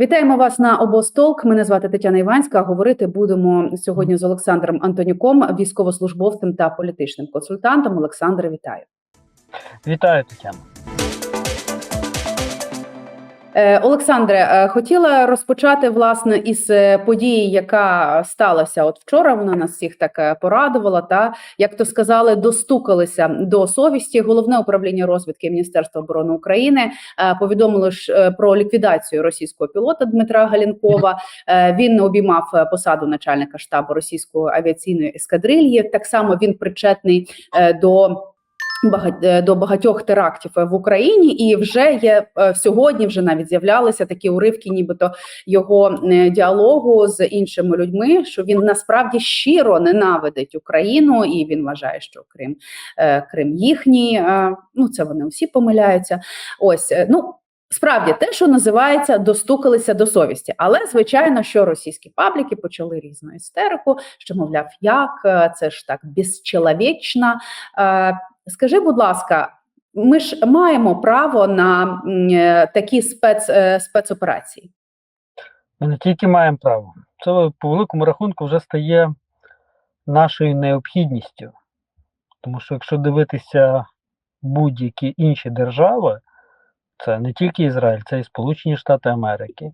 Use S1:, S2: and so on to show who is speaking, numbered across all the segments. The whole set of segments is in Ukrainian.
S1: Вітаємо вас на обостолк. Мене звати Тетяна Іванська. Говорити будемо сьогодні з Олександром Антонюком, військовослужбовцем та політичним консультантом. Олександре, вітаю.
S2: Вітаю, Тетяна.
S1: Е, Олександре, е, хотіла розпочати власне із е, події, яка сталася от вчора. Вона нас всіх так порадувала. Та як то сказали, достукалися до совісті. Головне управління розвідки Міністерства оборони України повідомило ж про ліквідацію російського пілота Дмитра Галінкова. Він обіймав посаду начальника штабу російської авіаційної ескадрильї. Так само він причетний до. Е, до багатьох терактів е, в Україні, і вже є е, сьогодні. Вже навіть з'являлися такі уривки, нібито його діалогу з іншими людьми, що він насправді щиро ненавидить Україну, і він вважає, що Крим Крим їхній. Ну це вони всі помиляються. Ось ну. Справді те, що називається, достукалися до совісті, але звичайно, що російські пабліки почали різну істерику, що мовляв, як це ж так безчеловічно. Скажи, будь ласка, ми ж маємо право на е, такі спец, е, спецоперації.
S2: Ми не тільки маємо право, це по великому рахунку вже стає нашою необхідністю. Тому що якщо дивитися будь-які інші держави, це не тільки Ізраїль, це і Сполучені Штати Америки,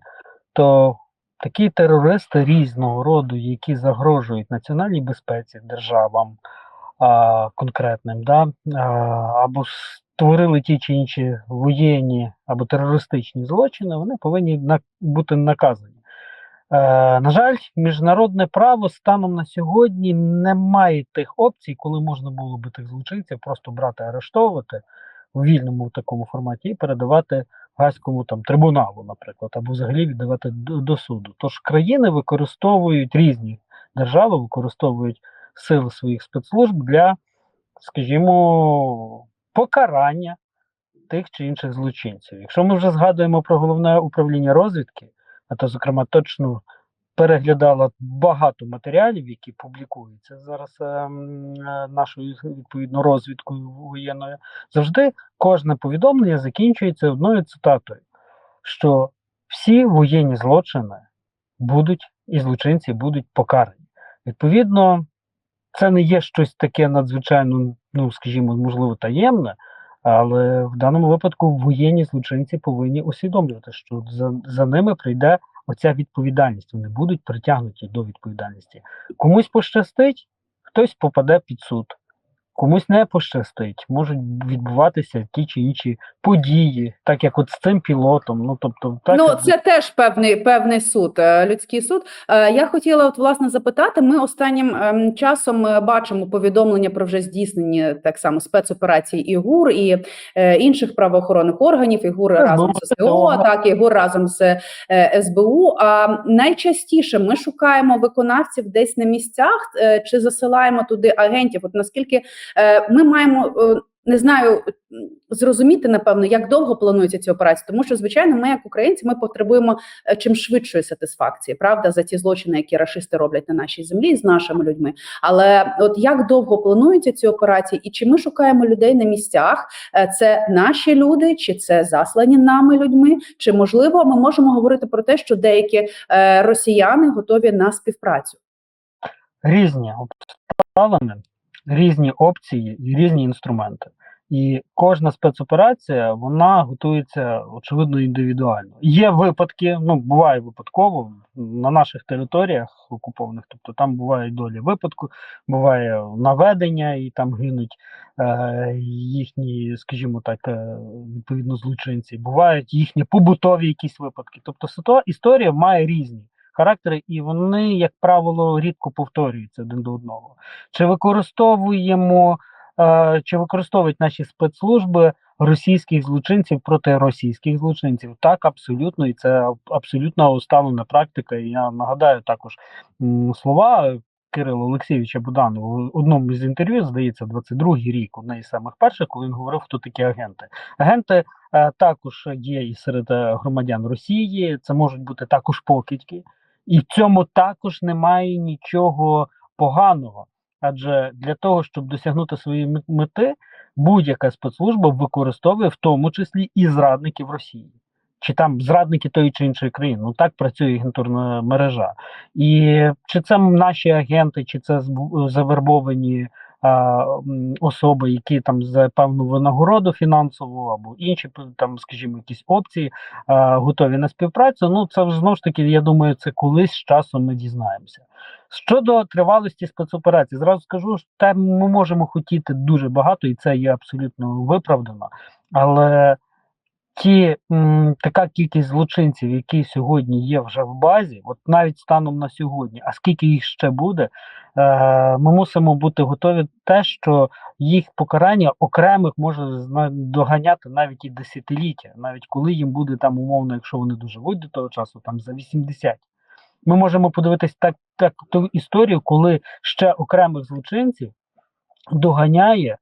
S2: то такі терористи різного роду, які загрожують національній безпеці державам а, конкретним, да, а, або створили ті чи інші воєнні або терористичні злочини, вони повинні на, бути наказані. Е, на жаль, міжнародне право станом на сьогодні не має тих опцій, коли можна було би тих злочинців просто брати, арештовувати у вільному такому форматі і передавати Гаазькому там трибуналу, наприклад, або взагалі віддавати до, до суду. Тож країни використовують різні держави, використовують сили своїх спецслужб для, скажімо, покарання тих чи інших злочинців. Якщо ми вже згадуємо про головне управління розвідки, а то, зокрема, точно переглядала багато матеріалів, які публікуються зараз ем, е, нашою відповідно розвідкою воєнною, завжди кожне повідомлення закінчується одною цитатою: що всі воєнні злочини будуть і злочинці будуть покарані. Відповідно, це не є щось таке надзвичайно, ну скажімо, можливо, таємне. Але в даному випадку воєнні злочинці повинні усвідомлювати, що за, за ними прийде оця відповідальність. Вони будуть притягнуті до відповідальності. Комусь пощастить, хтось попаде під суд, комусь не пощастить. Можуть відбуватися ті чи інші події, так як от з цим пілотом. Ну тобто, так
S1: ну
S2: як-
S1: це теж певний певний суд, е, людський суд. Е, Я хотіла от власне запитати. Ми останнім ем, часом е, бачимо повідомлення про вже здійснені так само спецоперації ІГУР і е, інших правоохоронних органів. ігур
S2: СБУ,
S1: разом з
S2: СБУ.
S1: так ігур разом з СБУ. А найчастіше ми шукаємо виконавців десь на місцях чи засилаємо туди агентів. От наскільки ми маємо. е, Не знаю, зрозуміти напевно, як довго планується ці операції, тому що звичайно, ми, як українці, ми потребуємо е, чим швидшої сатисфакції, правда, за ті злочини, які рашисти роблять на нашій землі з нашими людьми. Але от як довго плануються ці операції, і чи ми шукаємо людей на місцях? Е, Це наші люди, чи це заслані нами людьми? Чи можливо ми можемо говорити про те, що деякі е, росіяни готові на співпрацю?
S2: різні обставини, різні опції і різні інструменти. І кожна спецоперація вона готується очевидно індивідуально. Є випадки, ну буває випадково на наших територіях окупованих, тобто там буває долі випадку, буває наведення, і там гинуть е, їхні, скажімо так, е, відповідно злочинці. Бувають їхні побутові якісь випадки. Тобто ситуа- історія має різні характери, і вони, як правило, рідко повторюються один до одного. Чи використовуємо, е, чи використовують наші спецслужби російських злочинців проти російських злочинців? Так, абсолютно, і це абсолютно усталена практика. І я нагадаю також слова. Кирила Олексійовича Буданова в одному з інтерв'ю, здається, 22-й рік, одне із самих перших, коли він говорив, хто такі агенти. Агенти е, також є і серед е, громадян Росії, це можуть бути також покидьки, і в цьому також немає нічого поганого. Адже для того, щоб досягнути своєї мети, будь-яка спецслужба використовує в тому числі і зрадників Росії. чи там зрадники тої чи іншої країни. Ну так працює агентурна мережа. І чи це наші агенти, чи це завербовані особи, які там за певну винагороду фінансову або інші там, скажімо, якісь опції готові на співпрацю. Ну це знову ж таки, я думаю, це колись з часом ми дізнаємося. Щодо тривалості спецоперації, зразу скажу, що те ми можемо хотіти дуже багато, і це є абсолютно виправдано. Але ті м, така кількість злочинців, які сьогодні є вже в базі, от навіть станом на сьогодні, а скільки їх ще буде, е, ми мусимо бути готові те, що їх покарання окремих може доганяти навіть і десятиліття, навіть коли їм буде там умовно, якщо вони доживуть до того часу, там за 80. Ми можемо подивитись так, так ту історію, коли ще окремих злочинців доганяє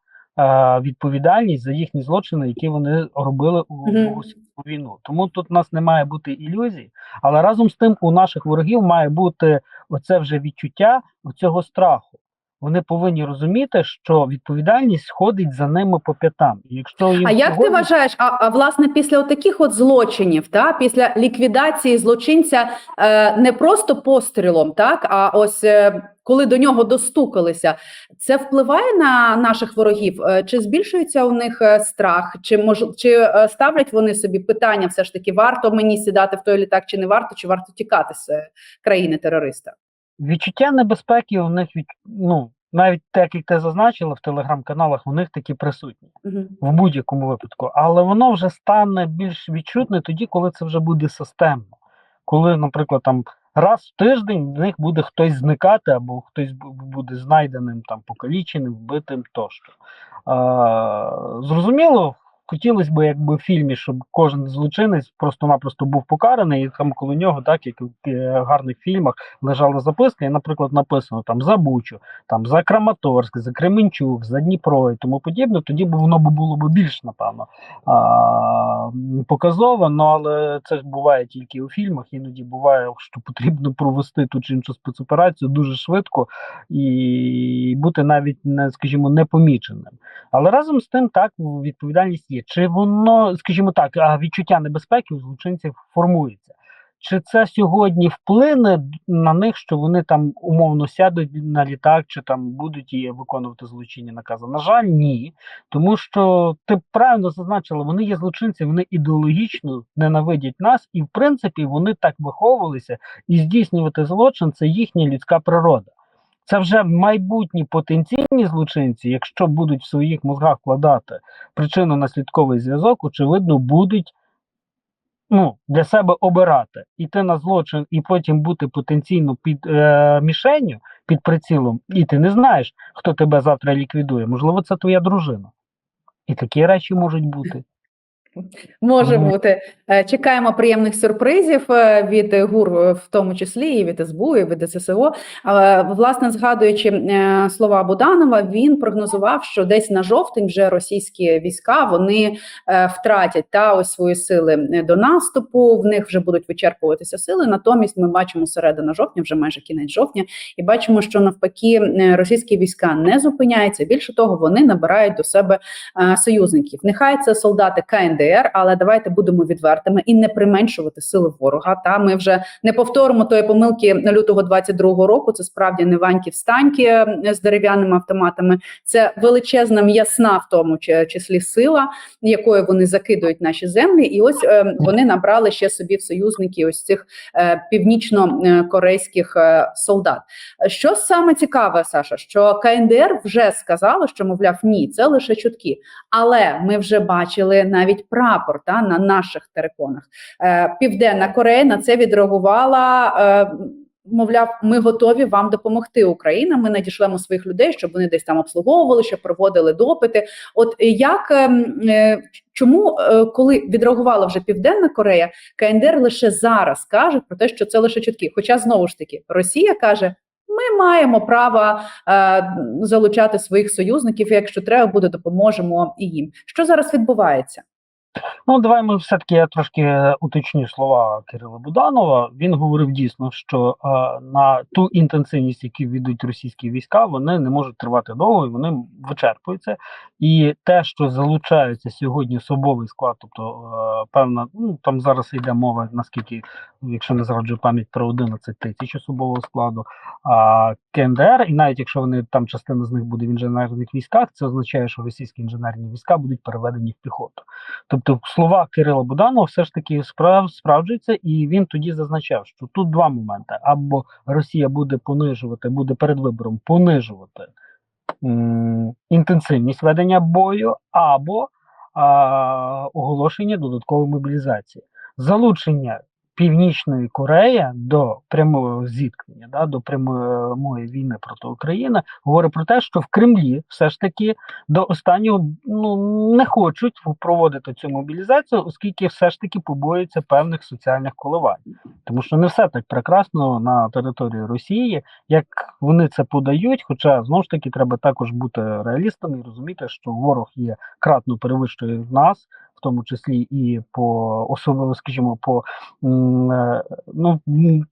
S2: відповідальність за їхні злочини, які вони робили у,
S1: Мгм.
S2: у війну. Тому тут у нас не має бути ілюзій, але разом з тим у наших ворогів має бути оце вже відчуття цього страху. Вони повинні розуміти, що відповідальність сходить за ними по п'ятам. Якщо їм
S1: А як ти вважаєш, а, а власне після таких от злочинів, та після ліквідації злочинця е, не просто пострілом, так а ось е, коли до нього достукалися, це впливає на наших ворогів? Е, Чи збільшується у них е, страх? Чи мож, чи е, ставлять вони собі питання, все ж таки, варто мені сідати в той літак, чи не варто, чи варто тікати з країни терориста?
S2: Відчуття небезпеки у них від ну навіть так, як ти зазначила в телеграм-каналах, у них такі присутні в будь-якому випадку, але воно вже стане більш відчутне тоді, коли це вже буде системно. Коли, наприклад, там раз в тиждень в них буде хтось зникати, або хтось буде знайденим, там покаліченим, вбитим тощо. А, зрозуміло, хотілося б, якби в фільмі, щоб кожен злочинець просто-напросто був покараний, і там коло нього, так як в е, гарних фільмах, лежала записка, і, наприклад, написано там за Бучу, там за Краматорськ, за Кременчук, за Дніпро і тому подібне, тоді б воно було б більш, напевно, а, м, показово. Ну але це ж буває тільки у фільмах. Іноді буває, що потрібно провести ту чи іншу спецоперацію дуже швидко і бути навіть не, скажімо, непоміченим. Але разом з тим, так відповідальність є. Чи воно, скажімо так, відчуття небезпеки у злочинців формується? Чи це сьогодні вплине на них, що вони там умовно сядуть на літак, чи там будуть і виконувати злочинні накази? На жаль, ні. Тому що ти правильно зазначила, вони є злочинці, вони ідеологічно ненавидять нас, і в принципі вони так виховувалися, і здійснювати злочин це їхня людська природа. Це вже майбутні потенційні злочинці, якщо будуть в своїх мозгах вкладати причинно-наслідковий зв'язок, очевидно, будуть ну, для себе обирати іти на злочин і потім бути потенційно під е, мішенню, під прицілом, і ти не знаєш, хто тебе завтра ліквідує. Можливо, це твоя дружина. І такі речі можуть бути.
S1: Може бути. Е, Чекаємо приємних сюрпризів е, від ГУР, в тому числі і від СБУ, і від ССО. Власне, згадуючи е, слова Буданова, він прогнозував, що десь на жовтень вже російські війська вони втратять та ось свої сили до наступу. В них вже будуть вичерпуватися сили. Натомість ми бачимо середина жовтня, вже майже кінець жовтня, і бачимо, що навпаки російські війська не зупиняються. Більше того, вони набирають до себе союзників. Нехай це солдати КНДР, але давайте будемо відвертими і не применшувати сили ворога. Та ми вже не повторимо тої помилки лютого 22-го року. Це справді не ваньки встаньки з дерев'яними автоматами. Це величезна м'ясна, в тому чи- числі сила, якою вони закидують наші землі. І ось е, вони набрали ще собі в союзники ось цих е, північно-корейських е, солдат. Що саме цікаве, Саша, що КНДР вже сказало, що мовляв, ні, це лише чутки. Але ми вже бачили навіть прапор та на наших териконах. Е, Південна Корея на це відреагувала. Е, Мовляв, ми готові вам допомогти Україна. Ми надішлемо своїх людей, щоб вони десь там обслуговували, щоб проводили допити. От як ем, е, чому, коли відреагувала вже Південна Корея, КНДР лише зараз каже про те, що це лише чутки. Хоча знову ж таки Росія каже. Ми маємо право залучати своїх союзників. Якщо треба буде, допоможемо і їм. Що зараз відбувається?
S2: Ну, давай ми все-таки я трошки уточню слова Кирила Буданова. Він говорив дійсно, що е, на ту інтенсивність, яку ведуть російські війська, вони не можуть тривати довго, і вони вичерпуються. І те, що залучається сьогодні особовий склад, тобто е, певна, ну там зараз йде мова, наскільки, якщо не зраджую пам'ять про 11 тисяч особового складу, а КНДР, і навіть якщо вони там частина з них буде в інженерних військах, це означає, що російські інженерні війська будуть переведені в піхоту. Тобто слова Кирила Буданова все ж таки справ, справджуються, і він тоді зазначав, що тут два моменти: або Росія буде понижувати, буде перед вибором понижувати м, інтенсивність ведення бою, або а, оголошення додаткової мобілізації. Залучення Північної Кореї до прямого зіткнення, да, до прямої війни проти України, говорить про те, що в Кремлі все ж таки до останнього ну не хочуть проводити цю мобілізацію, оскільки все ж таки побоюються певних соціальних коливань, тому що не все так прекрасно на території Росії, як вони це подають. Хоча знову ж таки треба також бути реалістами і розуміти, що ворог є кратно перевищує нас. Тому числі і по особливо, скажімо, по е, ну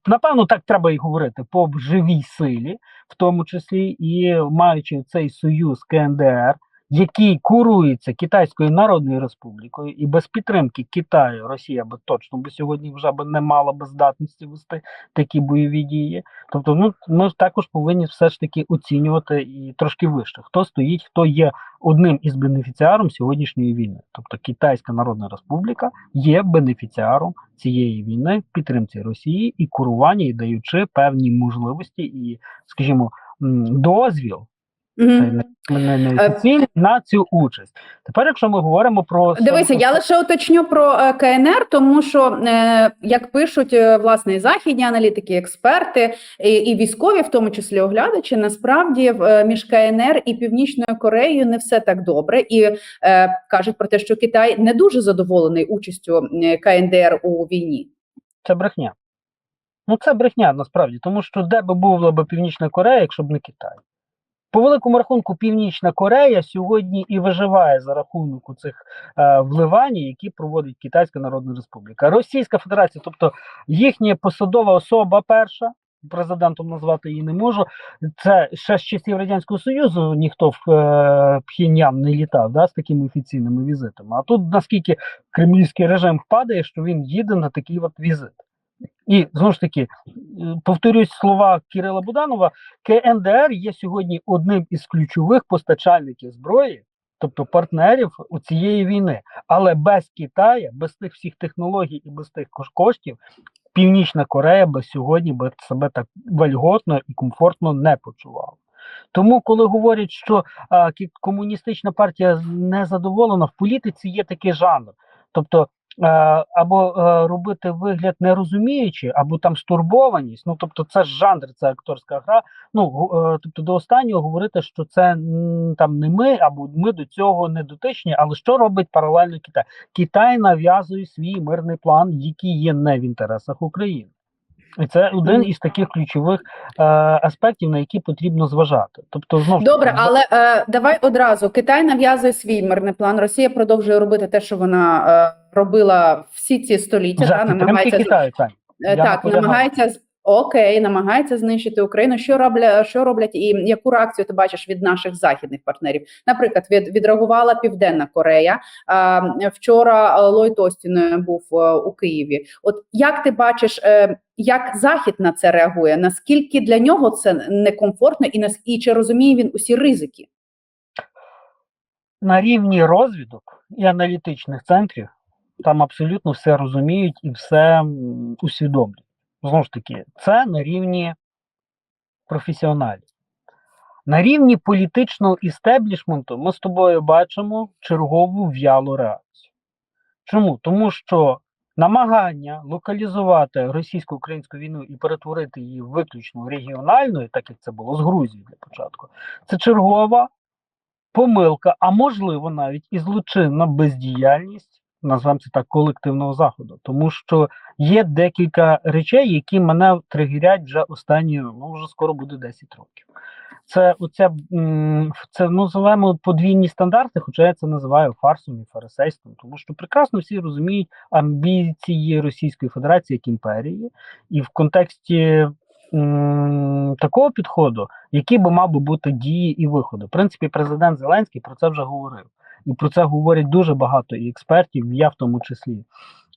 S2: напевно, так треба і говорити по живій силі, в тому числі і маючи цей союз КНДР, який курується Китайською Народною Республікою, і без підтримки Китаю Росія би точно би сьогодні вже би не мала би здатності вести такі бойові дії. Тобто, ну ми також повинні все ж таки оцінювати і трошки вище, хто стоїть, хто є одним із бенефіціаром сьогоднішньої війни. Тобто Китайська Народна Республіка є бенефіціаром цієї війни в підтримці Росії і курування, і даючи певні можливості і, скажімо, дозвіл
S1: Мгм.
S2: не, не
S1: Е,
S2: на цю участь. Тепер, якщо ми говоримо про
S1: Дивися, я лише уточню про е, КНР, тому що е, як пишуть власне і західні аналітики, експерти і, і військові, в тому числі оглядачі, насправді між КНР і Північною Кореєю не все так добре, і е, кажуть про те, що Китай не дуже задоволений участю КНДР у війні.
S2: це брехня. Ну це брехня насправді, тому що де би була б Північна Корея, якщо б не Китай. По великому рахунку, Північна Корея сьогодні і виживає за рахунок цих е, вливань, які проводить Китайська Народна Республіка. Російська Федерація, тобто їхня посадова особа перша, президентом назвати її не можу. Це ще з часів Радянського Союзу ніхто в е, Пхеньян не літав да, з такими офіційними візитами. А тут наскільки кремлівський режим впадає, що він їде на такий от візит. І знову ж таки, повторюсь слова Кирила Буданова, КНДР є сьогодні одним із ключових постачальників зброї, тобто партнерів у цієї війни. Але без Китаю, без тих всіх технологій і без тих коштів, Північна Корея би сьогодні би себе так вольготно і комфортно не почувала. Тому, коли говорять, що а, комуністична партія не задоволена, в політиці є такий жанр. Тобто або е, робити вигляд не розуміючи, або там стурбованість. Ну тобто, це жанр, це акторська гра. Ну е, тобто, до останнього говорити, що це там не ми, або ми до цього не дотичні. Але що робить паралельно Китай? Китай нав'язує свій мирний план, який є не в інтересах України. І це один із таких ключових е, аспектів, на які потрібно зважати. Тобто, знову
S1: Добре, але е, давай одразу Китай нав'язує свій мирний план. Росія продовжує робити те, що вона е, робила всі ці століття. да, намагається
S2: Китаю, Тань.
S1: Е, Так, намагається окей, намагається знищити Україну. Що роблять, що роблять, і яку реакцію ти бачиш від наших західних партнерів? Наприклад, від відреагувала Південна Корея. А, вчора е, Ллойд Остін е, був е, у Києві. От як ти бачиш, як Захід на це реагує? Наскільки для нього це некомфортно, і нас і чи розуміє він усі ризики?
S2: на рівні розвідок і аналітичних центрів там абсолютно все розуміють і все усвідомлюють. Знову ж таки, це на рівні професіоналів. На рівні політичного істеблішменту ми з тобою бачимо чергову в'ялу реакцію. Чому? Тому що намагання локалізувати російсько-українську війну і перетворити її виключно регіональною, так як це було з Грузією для початку, це чергова помилка, а можливо навіть і злочинна бездіяльність назвемо це так, колективного заходу, тому що є декілька речей, які мене тригерять вже останні, ну вже скоро буде 10 років. Це оця це ну, називаємо подвійні стандарти, хоча я це називаю фарсом і фарисейством, тому що прекрасно всі розуміють амбіції Російської Федерації як імперії, і в контексті м, такого підходу, які би мав би бути дії і виходи. В принципі, президент Зеленський про це вже говорив, і про це говорять дуже багато і експертів, і я в тому числі.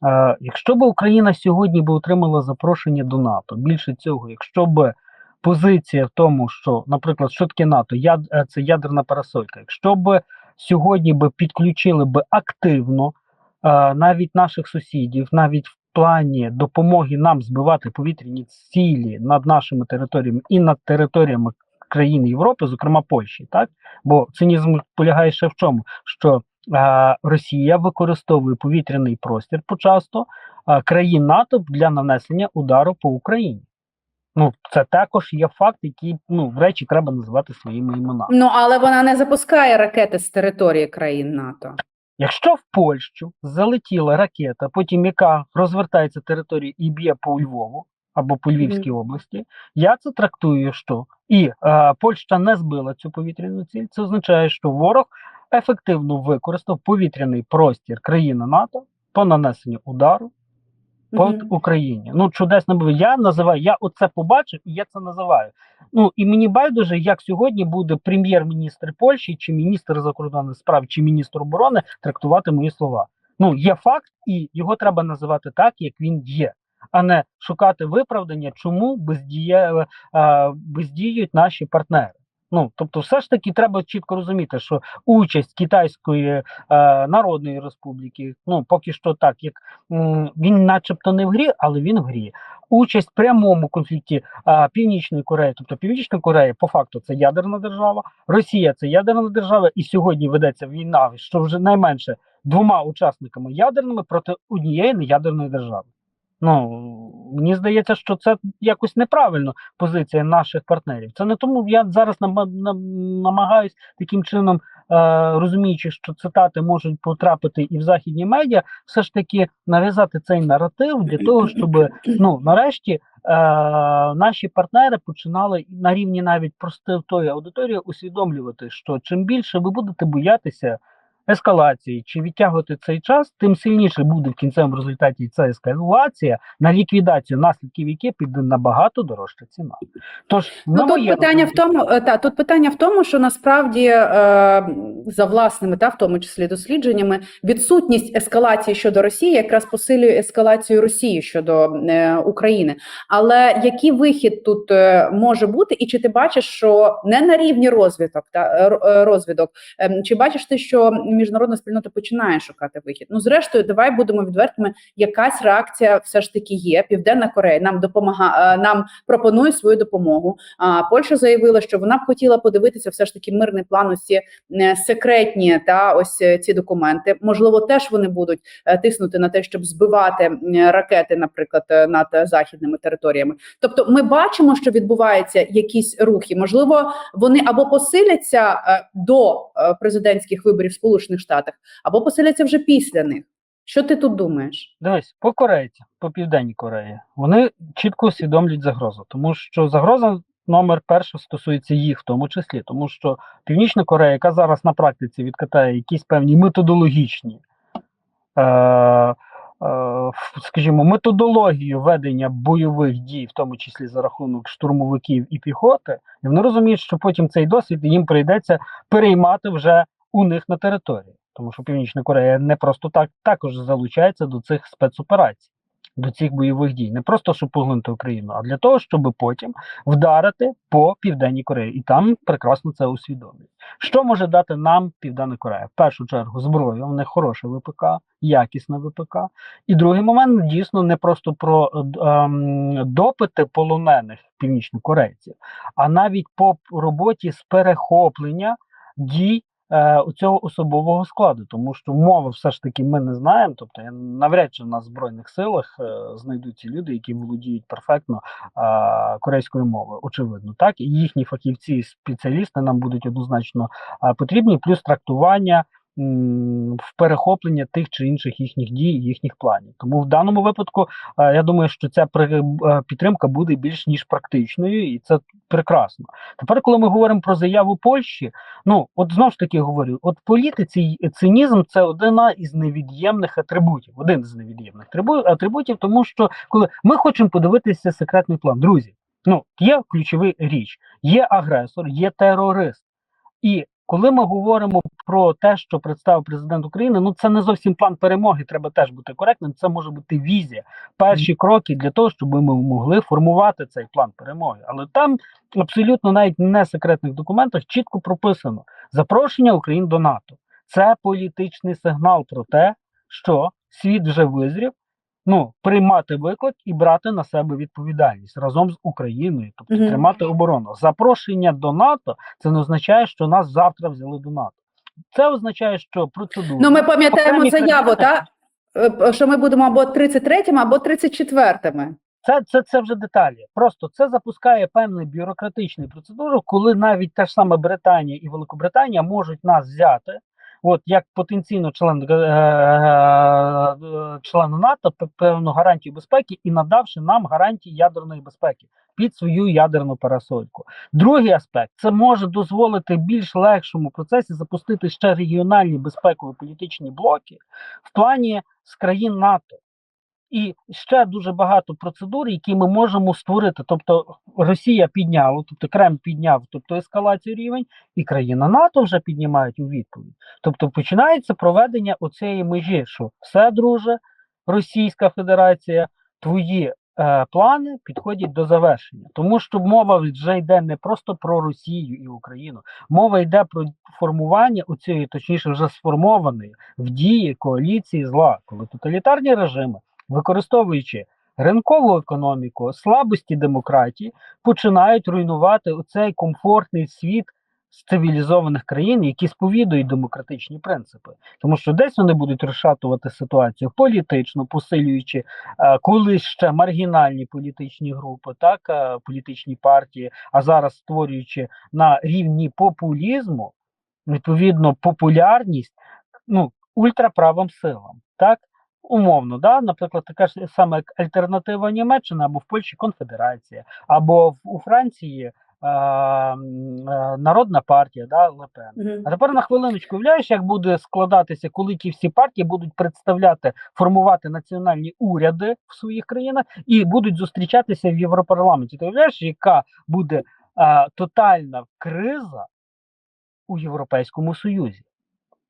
S2: Е, якщо б Україна сьогодні би отримала запрошення до НАТО, більше цього, якщо б позиція в тому, що, наприклад, що таке НАТО, яд, е, це ядерна парасолька, якщо б сьогодні би підключили б активно е, навіть наших сусідів, навіть в плані допомоги нам збивати повітряні цілі над нашими територіями і над територіями країн Європи, зокрема Польщі, так бо цинізм полягає ще в чому, що е, Росія використовує повітряний простір почасто е, країн НАТО для нанесення удару по Україні. Ну, це також є факт, який ну речі треба називати своїми іменами.
S1: Ну але вона не запускає ракети з території країн НАТО.
S2: Якщо в Польщу залетіла ракета, потім яка розвертається територією і б'є по Львову або по Львівській області, я це трактую, що і е, Польща не збила цю повітряну ціль. Це означає, що ворог ефективно використав повітряний простір країни НАТО по нанесенню удару по
S1: Мгм.
S2: Україні. Ну, чудесно було. Я називаю, я оце побачив і я це називаю. Ну і мені байдуже, як сьогодні буде прем'єр-міністр Польщі, чи міністр закордонних справ, чи міністр оборони трактувати мої слова. Ну, є факт, і його треба називати так, як він є, а не шукати виправдання, чому бездіє, е, бездіють наші партнери. Ну, тобто, все ж таки треба чітко розуміти, що участь Китайської е, Народної Республіки, ну поки що так, як він, начебто, не в грі, але він в грі. Участь в прямому конфлікті а, Північної Кореї, тобто Північна Корея, по факту, це ядерна держава, Росія це ядерна держава, і сьогодні ведеться війна, що вже найменше двома учасниками ядерними проти однієї неядерної держави. Ну мені здається, що це якось неправильно позиція наших партнерів. Це не тому я зараз нама- намагаюсь таким чином, е, розуміючи, що цитати можуть потрапити і в західні медіа, все ж таки нав'язати цей наратив для того, щоб ну нарешті. Е, наші партнери починали на рівні навіть простої аудиторії усвідомлювати, що чим більше ви будете боятися ескалації чи відтягувати цей час, тим сильніше буде в кінцевому результаті ця ескалація, на ліквідацію наслідків які піде набагато дорожча ціна. Тож
S1: Ну тут питання в тому, е, та тут питання в тому, що насправді е, за власними та в тому числі дослідженнями відсутність ескалації щодо Росії якраз посилює ескалацію Росії щодо е, України. Але який вихід тут е, може бути, і чи ти бачиш, що не на рівні розвиток та е, е, ем, чи бачиш ти, що міжнародна спільнота починає шукати вихід? Ну зрештою, давай будемо відвертими. Якась реакція все ж таки є. Південна Корея нам допомагає, нам пропонує свою допомогу. А Польща заявила, що вона б хотіла подивитися все ж таки мирний план, ці е, секретні та ось е, ці документи. Можливо, теж вони будуть е, тиснути на те, щоб збивати ракети, наприклад, е, над е, західними територіями. Тобто, ми бачимо, що відбуваються якісь рухи. Можливо, вони або посиляться е, до е, президентських виборів в Сполучених Штатах, або посиляться вже після них. Що ти тут думаєш?
S2: Дивись, по корейцям, по південній Кореї, вони чітко усвідомлюють загрозу, тому що загроза номер перша стосується їх, в тому числі, тому що Північна Корея, яка зараз на практиці відкатає якісь певні методологічні, е, е, скажімо, методологію ведення бойових дій, в тому числі за рахунок штурмовиків і піхоти, і вони розуміють, що потім цей досвід їм прийдеться переймати вже у них на території. Тому що Північна Корея не просто так також залучається до цих спецоперацій, до цих бойових дій. Не просто щоб поглинути Україну, а для того, щоб потім вдарити по Південній Кореї. І там прекрасно це усвідомлюють. Що може дати нам Південна Корея? В першу чергу зброю, в них хороше ВПК, якісне ВПК. І другий момент дійсно не просто про ем, допити полонених північнокорейців, а навіть по роботі з перехоплення дій е, у цього особового складу, тому що мови все ж таки ми не знаємо. Тобто я навряд чи в нас в збройних силах е, знайдуться люди, які володіють перфектно е, корейською мовою. Очевидно, так і їхні фахівці, спеціалісти нам будуть однозначно е, потрібні, плюс трактування. В перехоплення тих чи інших їхніх дій, їхніх планів. Тому в даному випадку е, я думаю, що ця е, підтримка буде більш ніж практичною, і це прекрасно. Тепер, коли ми говоримо про заяву Польщі, ну от знову ж таки говорю: от політиці цинізм це одна із невід'ємних атрибутів, один з невід'ємних атрибутів, тому що коли ми хочемо подивитися секретний план, друзі. Ну, є ключовий річ: є агресор, є терорист. І коли ми говоримо про те, що представив президент України, ну це не зовсім план перемоги. Треба теж бути коректним. Це може бути візія, перші кроки для того, щоб ми могли формувати цей план перемоги. Але там абсолютно навіть не секретних документах чітко прописано запрошення України до НАТО. Це політичний сигнал про те, що світ вже визрів. Ну, приймати виклик і брати на себе відповідальність разом з Україною, тобто
S1: Мгм.
S2: тримати оборону. Запрошення до НАТО це не означає, що нас завтра взяли до НАТО. Це означає, що процедура
S1: Ну, ми пам'ятаємо заяву, та е, що ми будемо або 33-ми, або 34-ми.
S2: Це, це, це вже деталі. Просто це запускає певну бюрократичну процедуру, коли навіть та ж сама Британія і Великобританія можуть нас взяти, от як потенційно член е, е, члена НАТО, певну гарантію безпеки і надавши нам гарантії ядерної безпеки під свою ядерну парасольку. Другий аспект це може дозволити більш легшому процесі запустити ще регіональні безпекові політичні блоки в плані з країн НАТО. І ще дуже багато процедур, які ми можемо створити. Тобто Росія підняла, тобто Кремль підняв, тобто ескалацію рівень, і країна НАТО вже піднімають у відповідь. Тобто починається проведення оцієї межі, що все, друже, Російська Федерація, твої е, плани підходять до завершення. Тому що мова вже йде не просто про Росію і Україну, мова йде про формування у цієї, точніше, вже сформованої в дії коаліції зла, коли тоталітарні режими використовуючи ринкову економіку, слабості демократії, починають руйнувати оцей комфортний світ з цивілізованих країн, які сповідують демократичні принципи, тому що десь вони будуть розшатувати ситуацію політично, посилюючи е, колись ще маргінальні політичні групи, так е, політичні партії, а зараз створюючи на рівні популізму відповідно популярність ну ультраправим силам, так умовно, да, наприклад, така ж саме альтернатива Німеччини або в Польщі Конфедерація, або в у Франції е, е, Народна партія, да, Лепен.
S1: Мгм.
S2: А тепер на хвилиночку уявляєш, як буде складатися, коли ті всі партії будуть представляти, формувати національні уряди в своїх країнах і будуть зустрічатися в Європарламенті. Ти уявляєш, яка буде е, тотальна криза у Європейському Союзі?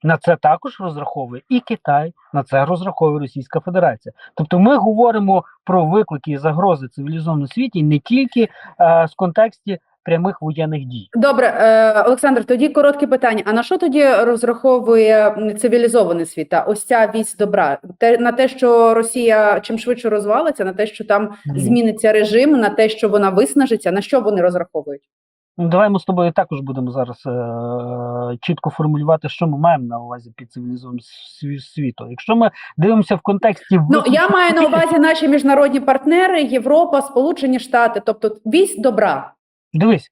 S2: На це також розраховує і Китай, на це розраховує Російська Федерація. Тобто ми говоримо про виклики і загрози цивілізованому світі не тільки е, з контексті прямих воєнних дій.
S1: Добре, е, Олександр, тоді коротке питання. А на що тоді розраховує цивілізований світ? Та ось ця вісь добра? Те на те, що Росія чим швидше розвалиться, на те, що там зміниться режим, на те, що вона виснажиться. На що вони розраховують?
S2: Ну, давай ми з тобою також будемо зараз е- чітко формулювати, що ми маємо на увазі під цивілізованим сві- світу. Якщо ми дивимося в контексті
S1: Ну я маю на увазі наші міжнародні партнери, Європа, Сполучені Штати, тобто вісь добра.
S2: Дивись,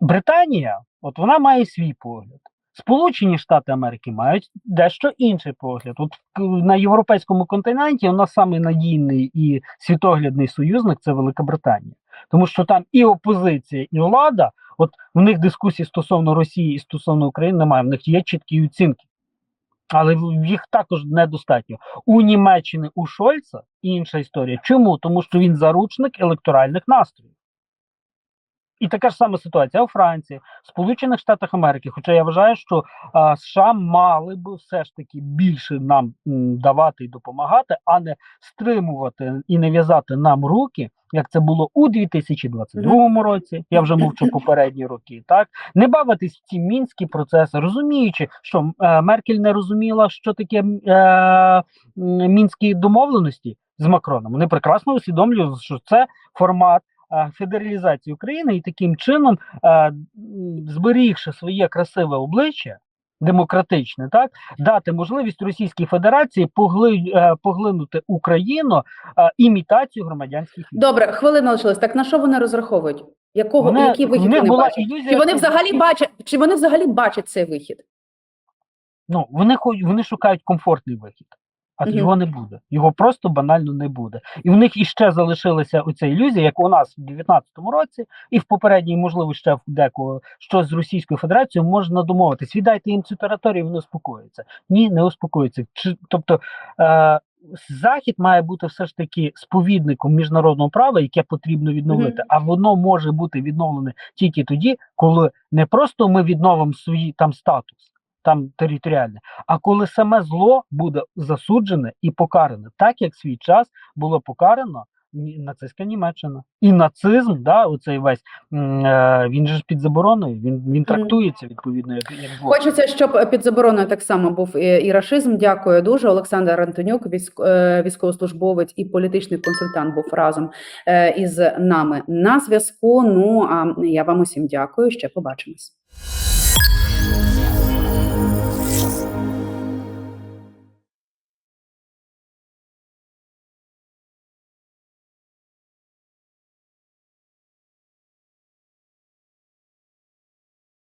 S2: Британія, от вона має свій погляд. Сполучені Штати Америки мають дещо інший погляд. От на європейському континенті у нас самий надійний і світоглядний союзник це Велика Британія, тому що там і опозиція, і влада. От в них дискусій стосовно Росії і стосовно України немає. В них є чіткі оцінки, але їх також недостатньо. У Німеччини у Шольца інша історія. Чому? Тому що він заручник електоральних настроїв. І така ж сама ситуація у Франції, Сполучених Штатах Америки. Хоча я вважаю, що а, США мали би все ж таки більше нам м, давати і допомагати, а не стримувати і не в'язати нам руки, як це було у 2022 році. Я вже мовчу попередні роки. Так не бавитись в ці мінські процеси, розуміючи, що е, Меркель не розуміла, що таке е, мінські домовленості з Макроном. Вони прекрасно усвідомлюють, що це формат федералізації України, і таким чином, е, зберігши своє красиве обличчя. Демократичне, так дати можливість Російській Федерації погли, е, поглинути Україну е, імітацію громадянських війн.
S1: Добре, хвилина лишилась. Так на що вони розраховують? Якого
S2: Вони- в
S1: вихід вони бачать?
S2: ілюзія,
S1: Чи вони взагалі бачать? Чи вони взагалі бачать цей вихід?
S2: Ну, вони вони шукають комфортний вихід, а
S1: Мгм.
S2: його не буде. Його просто банально не буде. І в них іще залишилася оця ілюзія, як у нас в 19-му році, і в попередній, можливо, ще в декого, що з Російською Федерацією можна домовитись. Віддайте їм цю територію, вони успокоються. Ні, не успокоються. Чи тобто е, Захід має бути все ж таки сповідником міжнародного права, яке потрібно відновити,
S1: Мгм.
S2: а воно може бути відновлене тільки тоді, коли не просто ми відновимо свій там статус, там територіальне, а коли саме зло буде засуджене і покаране, так як свій час було покарано нацистська Німеччина. І нацизм, да, оцей весь е, він же ж під забороною, він, він трактується відповідно як, як зло.
S1: Хочеться, щоб під забороною так само був і, і рашизм. Дякую дуже. Олександр Антонюк, е, військовослужбовець і політичний консультант, був разом е, із нами на зв'язку. Ну а я вам усім дякую. Ще побачимось.